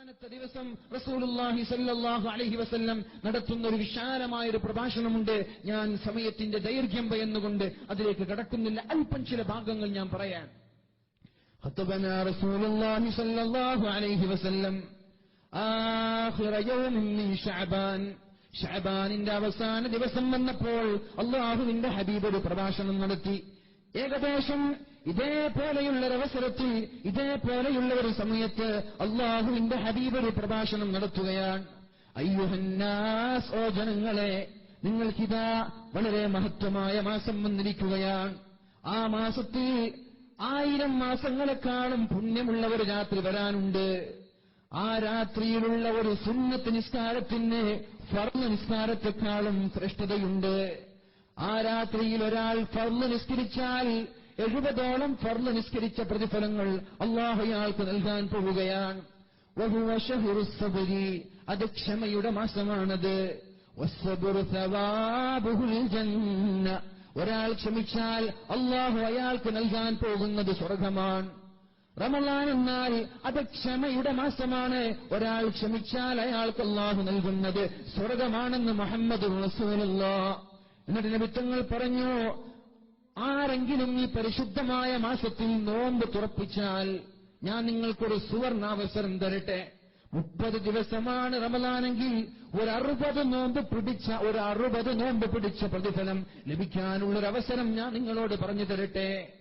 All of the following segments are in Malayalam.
അവസാനത്തെ ദിവസം റസൂലുള്ളാഹി സല്ലല്ലാഹു അലൈഹി വസല്ലം നടത്തുന്ന ഒരു വിശാലമായ ഒരു പ്രഭാഷണമുണ്ട് ഞാൻ സമയത്തിന്റെ ദൈർഘ്യം ഭയന്നുകൊണ്ട് അതിലേക്ക് കടക്കുന്നില്ല അല്പം ചില ഭാഗങ്ങൾ ഞാൻ പറയാൻ خطبنا رسول الله صلى الله عليه وسلم آخر يوم من شعبان ഷാബാനിന്റെ അവസാന ദിവസം വന്നപ്പോൾ അള്ളാഹുവിന്റെ ഹബീബ് ഒരു പ്രഭാഷണം നടത്തി ഏകദേശം ഇതേപോലെയുള്ള ഒരവസരത്തിൽ ഇതേപോലെയുള്ള ഒരു സമയത്ത് അള്ളാഹുവിന്റെ ഹബീബ് ഒരു പ്രഭാഷണം നടത്തുകയാണ്. അയ്യുഹന്നാസ് ഓ ജനങ്ങളെ നിങ്ങൾക്കിതാ വളരെ മഹത്വമായ മാസം വന്നിരിക്കുകയാണ്. ആ മാസത്തിൽ ആയിരം മാസങ്ങളെക്കാളും പുണ്യമുള്ള ഒരു രാത്രി വരാനുണ്ട്. ആ രാത്രിയിലുള്ള ഒരു സുന്നത്ത് നിസ്കാരത്തിന് ഫർന്ന് നിസ്കാരത്തെക്കാളും ശ്രേഷ്ഠതയുണ്ട്. ആ രാത്രിയിൽ ഒരാൾ ഫർന്ന് നിസ്കരിച്ചാൽ എഴുപതോളം ഫർൾ നിസ്കരിച്ച പ്രതിഫലങ്ങൾ അള്ളാഹയാൾക്ക് നൽകാൻ പോവുകയാണ്. അത് ക്ഷമയുടെ മാസമാണത്. ഒരാൾ ക്ഷമിച്ചാൽ അള്ളാഹു അയാൾക്ക് നൽകാൻ പോകുന്നത് സ്വർഗമാണ്. റമലാൻ എന്നാൽ അത് ക്ഷമയുടെ മാസമാണ്. ഒരാൾ ക്ഷമിച്ചാൽ അയാൾക്ക് അള്ളാഹു നൽകുന്നത് സ്വർഗമാണെന്ന് മുഹമ്മദ് റസൂലുള്ള. എന്നിട്ട് നിമിത്തങ്ങൾ പറഞ്ഞു ആരെങ്കിലും ഈ പരിശുദ്ധമായ മാസത്തിൽ നോമ്പ് തുറപ്പിച്ചാൽ ഞാൻ നിങ്ങൾക്കൊരു സുവർണാവസരം തരട്ടെ. മുപ്പത് ദിവസമാണ് റമലാനെങ്കിൽ ഒരു അറുപത് നോമ്പ് പിടിച്ച ഒരു അറുപത് നോമ്പ് പിടിച്ച പ്രതിഫലം ലഭിക്കാനുള്ളൊരവസരം ഞാൻ നിങ്ങളോട് പറഞ്ഞു തരട്ടെ.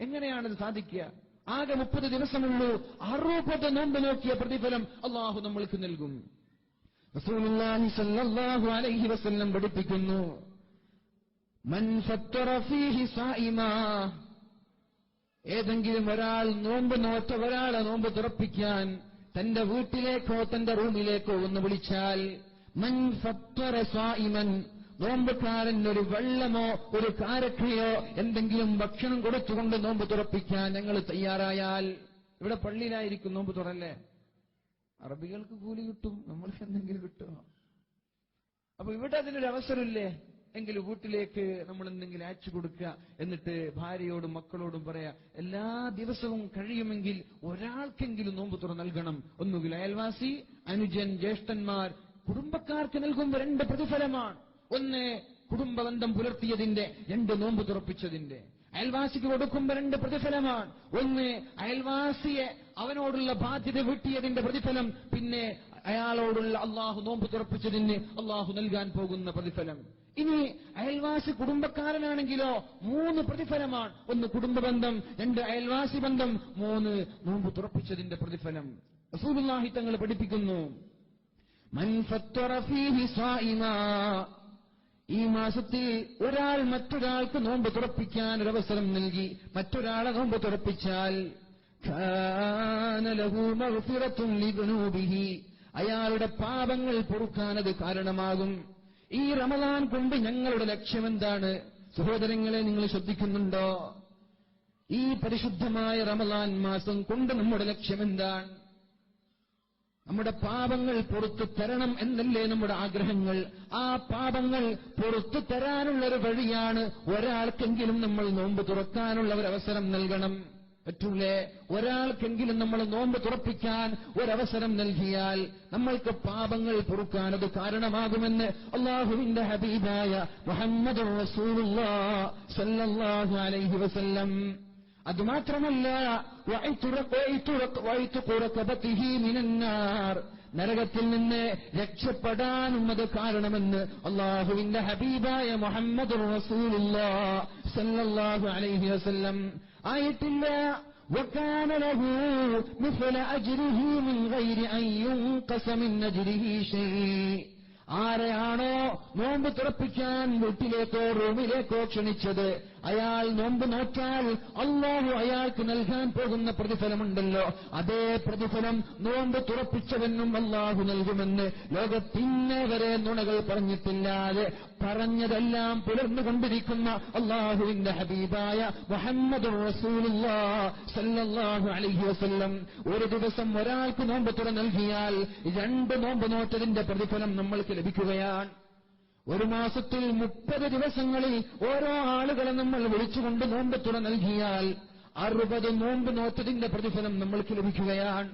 എങ്ങനെയാണത് സാധിക്കുക? ആകെ മുപ്പത് ദിവസമുള്ളൂ. അറുപത് നോമ്പ് നോക്കിയ പ്രതിഫലം അള്ളാഹു നമ്മൾക്ക് നൽകും. റസൂലുള്ളാഹി അലൈഹി വസല്ലം പഠിപ്പിക്കുന്നു. ഏതെങ്കിലും ഒരാൾ നോമ്പ് നോറ്റ ഒരാളെ നോമ്പ് തുറപ്പിക്കാൻ തന്റെ വീട്ടിലേക്കോ തന്റെ റൂമിലേക്കോ ഒന്ന് വിളിച്ചാൽ മൻ ഫത്തറ സായിമൻ നോമ്പുകാരൻ ഒരു വെള്ളമോ ഒരു കാരക്കയോ എന്തെങ്കിലും ഭക്ഷണം കൊടുത്തുകൊണ്ട് നോമ്പ് തുറപ്പിക്കാൻ ഞങ്ങൾ തയ്യാറായാൽ ഇവിടെ പള്ളിയിലായിരിക്കും നോമ്പ് തുറല്ലേ? അറബികൾക്ക് കൂലി കിട്ടും നമ്മൾക്ക് എന്തെങ്കിലും കിട്ടുമോ? അപ്പൊ ഇവിടെ അതിനൊരു അവസരമില്ലേ? എങ്കിൽ വീട്ടിലേക്ക് നമ്മൾ എന്തെങ്കിലും അയച്ചു കൊടുക്കുക എന്നിട്ട് ഭാര്യയോടും മക്കളോടും പറയാ എല്ലാ ദിവസവും കഴിയുമെങ്കിൽ ഒരാൾക്കെങ്കിലും നോമ്പ് തുറ നൽകണം. ഒന്നുകിൽ അയൽവാസി അനുജൻ ജ്യേഷ്ഠന്മാർ കുടുംബക്കാർക്ക് നൽകുമ്പോൾ രണ്ട് പ്രതിഫലമാണ്. ഒന്ന് കുടുംബബന്ധം പുലർത്തിയതിന്റെ രണ്ട് നോമ്പ് തുറപ്പിച്ചതിന്റെ. അയൽവാസിക്ക് കൊടുക്കുമ്പോൾ രണ്ട് പ്രതിഫലമാണ്. ഒന്ന് അയൽവാസിയെ അവനോടുള്ള ബാധ്യത വീട്ടിയതിന്റെ പ്രതിഫലം. പിന്നെ അയാളോടുള്ള അള്ളാഹു നോമ്പ് തുറപ്പിച്ചതിന് അള്ളാഹു നൽകാൻ പോകുന്ന പ്രതിഫലം. ഇനി അയൽവാസി കുടുംബക്കാരനാണെങ്കിലോ മൂന്ന് പ്രതിഫലമാണ്. ഒന്ന് കുടുംബബന്ധം രണ്ട് അയൽവാസി ബന്ധം മൂന്ന് നോമ്പ് തുറപ്പിച്ചതിന്റെ പ്രതിഫലം. റസൂലുള്ളാഹി തങ്ങൾ പഠിപ്പിക്കുന്നു. ഈ മാസത്തിൽ ഒരാൾ മറ്റൊരാൾക്ക് നോമ്പ് തുറപ്പിക്കാൻ ഒരവസരം നൽകി മറ്റൊരാളെ നോമ്പ് തുറപ്പിച്ചാൽ അയാളുടെ പാപങ്ങൾ പൊറുക്കാനത് കാരണമാകും. ഈ റമദാൻ കൊണ്ട് ഞങ്ങളുടെ ലക്ഷ്യമെന്താണ്? സഹോദരങ്ങളെ നിങ്ങൾ ശ്രദ്ധിക്കുന്നുണ്ടോ? ഈ പരിശുദ്ധമായ റമദാൻ മാസം കൊണ്ട് നമ്മുടെ ലക്ഷ്യമെന്താണ്? നമ്മുടെ പാപങ്ങൾ പുറത്തു തരണം എന്നല്ലേ നമ്മുടെ ആഗ്രഹങ്ങൾ? ആ പാപങ്ങൾ പുറത്തു തരാനുള്ള ഒരു വഴിയാണ് ഒരാൾക്കെങ്കിലും നമ്മൾ നോമ്പ് തുറക്കാനുള്ള ഒരു അവസരം നൽകണം. പറ്റൂലേ? ഒരാൾക്കെങ്കിലും നമ്മൾ നോമ്പ് തുറപ്പിക്കാൻ ഒരവസരം നൽകിയാൽ നമ്മൾക്ക് പാപങ്ങൾ പൊറുക്കാൻ അത് കാരണമാകുമെന്ന് അള്ളാഹുവിന്റെ ഹബീബായ മുഹമ്മദ് അലൈഹി വസല്ലം. അതുമാത്രമല്ല നരകത്തിൽ നിന്ന് രക്ഷപ്പെടാനും അത് കാരണമെന്ന് അള്ളാഹുവിന്റെ ഹബീബായ മുഹമ്മദ് സല്ലല്ലാഹു അലൈഹി വസല്ലം ആയിട്ടില്ല وكان له مثل أجره من غير أن ينقص من أجره شيء ആരെയാണോ നോമ്പ് തുറപ്പിക്കാൻ വീട്ടിലേക്കോ റൂമിലേക്കോ ക്ഷണിച്ചത് അയാൾ നോമ്പ് നോറ്റാൽ അള്ളാഹു അയാൾക്ക് നൽകാൻ പോകുന്ന പ്രതിഫലമുണ്ടല്ലോ. അതേ പ്രതിഫലം നോമ്പ് തുറപ്പിച്ചവനും അള്ളാഹു നൽകുമെന്ന് ലോകത്തിന്നെ വരെ നുണകൾ പറഞ്ഞിട്ടില്ലാതെ പറഞ്ഞതെല്ലാം പുലർന്നുകൊണ്ടിരിക്കുന്ന അള്ളാഹുവിന്റെ ഹബീബായ മുഹമ്മദ് ഒരു ദിവസം ഒരാൾക്ക് നോമ്പ് തുറ നൽകിയാൽ രണ്ട് നോമ്പ് നോറ്റതിന്റെ പ്രതിഫലം നമ്മൾക്ക് ലഭിക്കുകയാണ്. ഒരു മാസത്തിൽ മുപ്പത് ദിവസങ്ങളിൽ ഓരോ ആളുകളെ നമ്മൾ വിളിച്ചുകൊണ്ട് നോമ്പ് തുറ നൽകിയാൽ അറുപത് നോമ്പ് നോറ്റതിന്റെ പ്രതിഫലം നമ്മൾക്ക് ലഭിക്കുകയാണ്.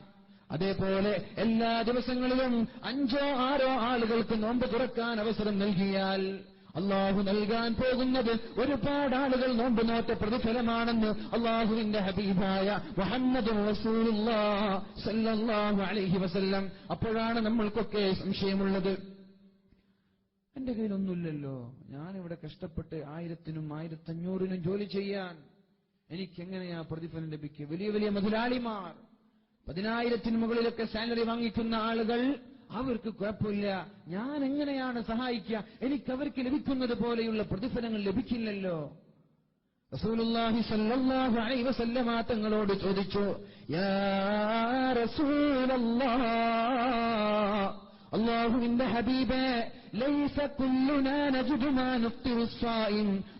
അതേപോലെ എല്ലാ ദിവസങ്ങളിലും അഞ്ചോ ആറോ ആളുകൾക്ക് നോമ്പ് തുറക്കാൻ അവസരം നൽകിയാൽ അള്ളാഹു നൽകാൻ പോകുന്നത് ഒരുപാട് ആളുകൾ നോമ്പ് നോറ്റ പ്രതിഫലമാണെന്ന് അള്ളാഹുവിന്റെ ഹബീബായ മുഹമ്മദ് അലൈഹി വസല്ലം. അപ്പോഴാണ് നമ്മൾക്കൊക്കെ സംശയമുള്ളത്. എന്റെ കയ്യിലൊന്നുമില്ലല്ലോ. ഞാനിവിടെ കഷ്ടപ്പെട്ട് ആയിരത്തിനും ആയിരത്തഞ്ഞൂറിനും ജോലി ചെയ്യാൻ എനിക്കെങ്ങനെയാ പ്രതിഫലം ലഭിക്കുക? വലിയ വലിയ മുതലാളിമാർ പതിനായിരത്തിന് മുകളിലൊക്കെ സാലറി വാങ്ങിക്കുന്ന ആളുകൾ അവർക്ക് കുഴപ്പമില്ല. ഞാൻ എങ്ങനെയാണ് സഹായിക്കുക? എനിക്ക് അവർക്ക് ലഭിക്കുന്നത് പോലെയുള്ള പ്രതിഫലങ്ങൾ ലഭിക്കില്ലല്ലോ. സല്ലല്ലാഹു അലൈഹി വസല്ലമ തങ്ങളോട് ചോദിച്ചു യാ റസൂലല്ലാഹ് അള്ളാഹുവിന്റെ ഹബീബേ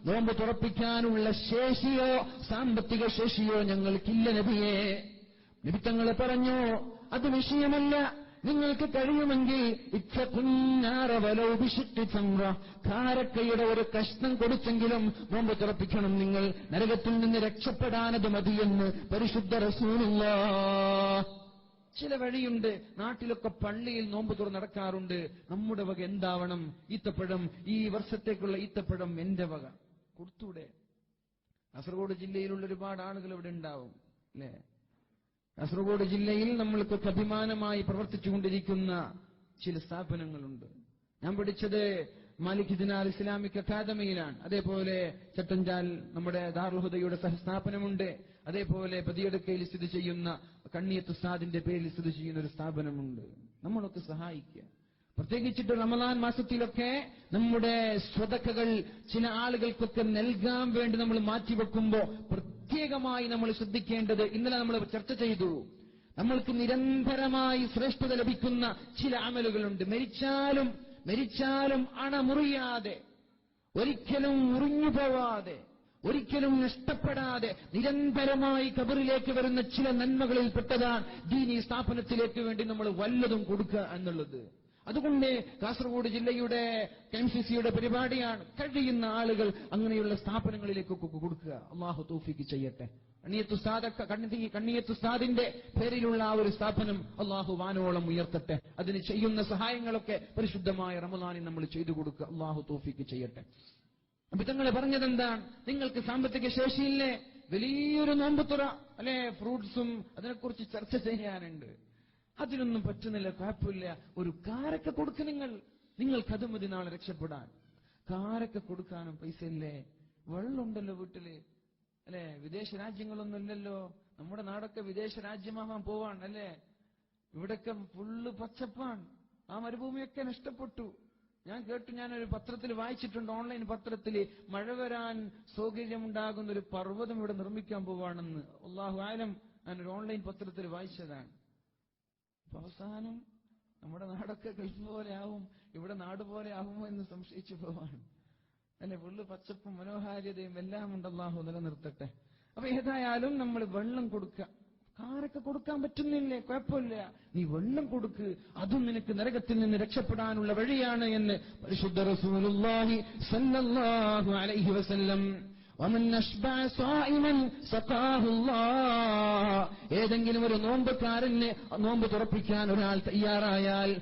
നോമ്പ് തുറപ്പിക്കാനുള്ള ശേഷിയോ സാമ്പത്തിക ശേഷിയോ ഞങ്ങൾക്കില്ല നബിയെ. നിമിത്തങ്ങളെ പറഞ്ഞു അത് വിഷയമല്ല. നിങ്ങൾക്ക് കഴിയുമെങ്കിൽ ഖാരക്കയുടെ ഒരു കഷ്ണം കൊടുത്തെങ്കിലും നോമ്പ് തുറപ്പിക്കണം. നിങ്ങൾ നരകത്തിൽ നിന്ന് രക്ഷപ്പെടാനത് മതിയെന്ന് പരിശുദ്ധ റസൂലുള്ള. ചില വഴിയുണ്ട്. നാട്ടിലൊക്കെ പള്ളിയിൽ നോമ്പ് തുറ നടക്കാറുണ്ട്. നമ്മുടെ വക എന്താവണം? ഈത്തപ്പഴം. ഈ വർഷത്തേക്കുള്ള ഈത്തപ്പഴം എന്റെ വക. കൊടുത്തൂടെ? കാസർഗോഡ് ജില്ലയിലുള്ള ഒരുപാട് ആളുകൾ ഇവിടെ ഉണ്ടാവും. അല്ലേ? കാസർഗോഡ് ജില്ലയിൽ നമ്മൾക്ക് അഭിമാനമായി പ്രവർത്തിച്ചുകൊണ്ടിരിക്കുന്ന ചില സ്ഥാപനങ്ങളുണ്ട്. ഞാൻ പഠിച്ചത് മാലിക് ജിനാൽ ഇസ്ലാമിക് അക്കാദമിയിലാണ്. അതേപോലെ ചട്ടഞ്ചാൽ നമ്മുടെ ദാർഹുദയുടെ സഹസ്ഥാപനമുണ്ട്. അതേപോലെ പതിയെടുക്കയിൽ സ്ഥിതി ചെയ്യുന്ന കണ്ണിയത്ത് ഉസ്താദിന്റെ പേരിൽ സ്ഥിതി ചെയ്യുന്ന ഒരു സ്ഥാപനമുണ്ട്. നമ്മളൊക്കെ സഹായിക്കുക. പ്രത്യേകിച്ചിട്ട് റമദാൻ മാസത്തിലൊക്കെ നമ്മുടെ സ്വതക്കകൾ ചില ആളുകൾക്കൊക്കെ നൽകാൻ വേണ്ടി നമ്മൾ മാറ്റിവെക്കുമ്പോ പ്രത്യേകമായി നമ്മൾ ശ്രദ്ധിക്കേണ്ടത് ഇന്നലെ നമ്മൾ ചർച്ച ചെയ്തു. നമ്മൾക്ക് നിരന്തരമായി ശ്രേഷ്ഠത ലഭിക്കുന്ന ചില അമലുകളുണ്ട്. മരിച്ചാലും മരിച്ചാലും അണമുറിയാതെ ഒരിക്കലും മുറിഞ്ഞു പോവാതെ ഒരിക്കലും നഷ്ടപ്പെടാതെ നിരന്തരമായി കബറിലേക്ക് വരുന്ന ചില നന്മകളിൽ പെട്ടതാണ് ദീനി സ്ഥാപനത്തിലേക്ക് വേണ്ടി നമ്മൾ വല്ലതും കൊടുക്കുക എന്നുള്ളത്. അതുകൊണ്ട് കാസർഗോഡ് ജില്ലയുടെ എം സി സിയുടെ പരിപാടിയാണ്. കഴിയുന്ന ആളുകൾ അങ്ങനെയുള്ള സ്ഥാപനങ്ങളിലേക്ക് കൊടുക്കുക. അള്ളാഹു തോഫിക്ക് ചെയ്യട്ടെ. കണ്ണിയത്തുസ്താദ കണ്ണിയത്തുസ്താദിന്റെ പേരിലുള്ള ആ ഒരു സ്ഥാപനം അള്ളാഹു വാനോളം ഉയർത്തട്ടെ. അതിന് ചെയ്യുന്ന സഹായങ്ങളൊക്കെ പരിശുദ്ധമായ റമദാനിൽ നമ്മൾ ചെയ്തു കൊടുക്കുക. അള്ളാഹു തോഫിക്ക് ചെയ്യട്ടെ. അപ്പൊ തങ്ങൾ പറഞ്ഞതെന്താണ്? നിങ്ങൾക്ക് സാമ്പത്തിക ശേഷിയില്ലേ? വലിയൊരു നോമ്പുത്തുറ അല്ലെ? ഫ്രൂട്ട്സും അതിനെക്കുറിച്ച് ചർച്ച ചെയ്യാനുണ്ട്. അതിനൊന്നും പറ്റുന്നില്ല കുഴപ്പമില്ല. ഒരു കാരക്ക കൊടുക്ക് നിങ്ങൾ. നിങ്ങൾക്ക് അത് മതി നാളെ രക്ഷപ്പെടാൻ. കാരക്ക കൊടുക്കാനും പൈസ ഇല്ലേ? വെള്ളമുണ്ടല്ലോ വീട്ടിൽ. അല്ലെ? വിദേശ രാജ്യങ്ങളൊന്നും ഇല്ലല്ലോ. നമ്മുടെ നാടൊക്കെ വിദേശ രാജ്യമാവാൻ പോവാണ് അല്ലേ? ഇവിടൊക്കെ ഫുള്ള് പച്ചപ്പാൻ ആ മരുഭൂമിയൊക്കെ നഷ്ടപ്പെട്ടു. ഞാൻ കേട്ടു ഞാനൊരു പത്രത്തിൽ വായിച്ചിട്ടുണ്ട് ഓൺലൈൻ പത്രത്തിൽ മഴ വരാൻ സൗകര്യമുണ്ടാകുന്ന ഒരു പർവതം ഇവിടെ നിർമ്മിക്കാൻ പോവാണെന്ന്. അള്ളാഹു ആലം ഞാനൊരു ഓൺലൈൻ പത്രത്തിൽ വായിച്ചതാണ്. അവസാനം നമ്മുടെ നാടൊക്കെ ഗൾഫ് പോലെ ആവും ഇവിടെ നാട് പോലെ ആവുമോ എന്ന് സംശയിച്ചു പോവാണ് അല്ലെ ഫുള്ള് പച്ചപ്പും മനോഹാരിതയും എല്ലാം ഉണ്ട് അള്ളാഹു നിലനിർത്തട്ടെ. അപ്പൊ ഏതായാലും നമ്മൾ വെള്ളം കൊടുക്കുക കാറൊക്കെ കൊടുക്കാൻ പറ്റുന്നില്ലേ? കുഴപ്പമില്ല. നീ വെള്ളം കൊടുക്ക്. അതും നിനക്ക് നരകത്തിൽ നിന്ന് രക്ഷപ്പെടാനുള്ള വഴിയാണ് എന്ന് പരിശുദ്ധ റസൂലുള്ളാഹി സല്ലല്ലാഹു അലൈഹി വസല്ലം ഏതെങ്കിലും ഒരു നോമ്പുകാരന് നോമ്പ് തുറപ്പിക്കാൻ ഒരാൾ തയ്യാറായാൽ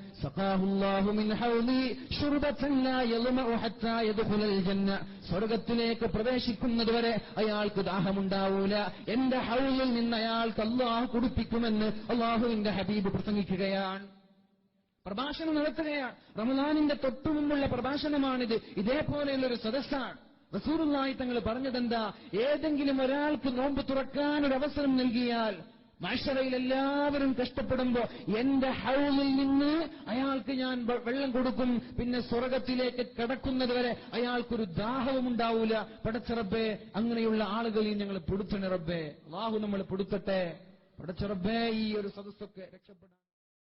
സ്വർഗത്തിലേക്ക് പ്രവേശിക്കുന്നതുവരെ അയാൾക്ക് ദാഹമുണ്ടാവൂല. എന്റെ ഹൗലിൽ നിന്ന് അയാൾക്ക് അള്ളാഹു കുടിപ്പിക്കുമെന്ന് അള്ളാഹുവിന്റെ ഹബീബ് പ്രസംഗിക്കുകയാണ്. പ്രഭാഷണം നടത്തുകയാണ്. റമദാനിന്റെ തൊട്ടുമുമ്പുള്ള പ്രഭാഷണമാണിത്. ഇതേപോലെയുള്ളൊരു സദസ്സാണ്. റസൂറുള്ളായി തങ്ങൾ പറഞ്ഞതെന്താ? ഏതെങ്കിലും ഒരാൾക്ക് നോമ്പ് തുറക്കാൻ ഒരു അവസരം നൽകിയാൽ മാഷറയിൽ എല്ലാവരും കഷ്ടപ്പെടുമ്പോ എന്റെ ഹൗലിൽ നിന്ന് അയാൾക്ക് ഞാൻ വെള്ളം കൊടുക്കും. പിന്നെ സ്വർഗത്തിലേക്ക് കടക്കുന്നത് വരെ അയാൾക്കൊരു ദാഹവും ഉണ്ടാവൂല. പടച്ചറബേ അങ്ങനെയുള്ള ആളുകളിൽ ഞങ്ങൾ പെടുത്തണേ റബ്ബേ. അള്ളാഹു നമ്മൾ പൊടുത്തട്ടെ. പടച്ചറബേ ഈ ഒരു സദസ്സൊക്കെ രക്ഷപ്പെടാൻ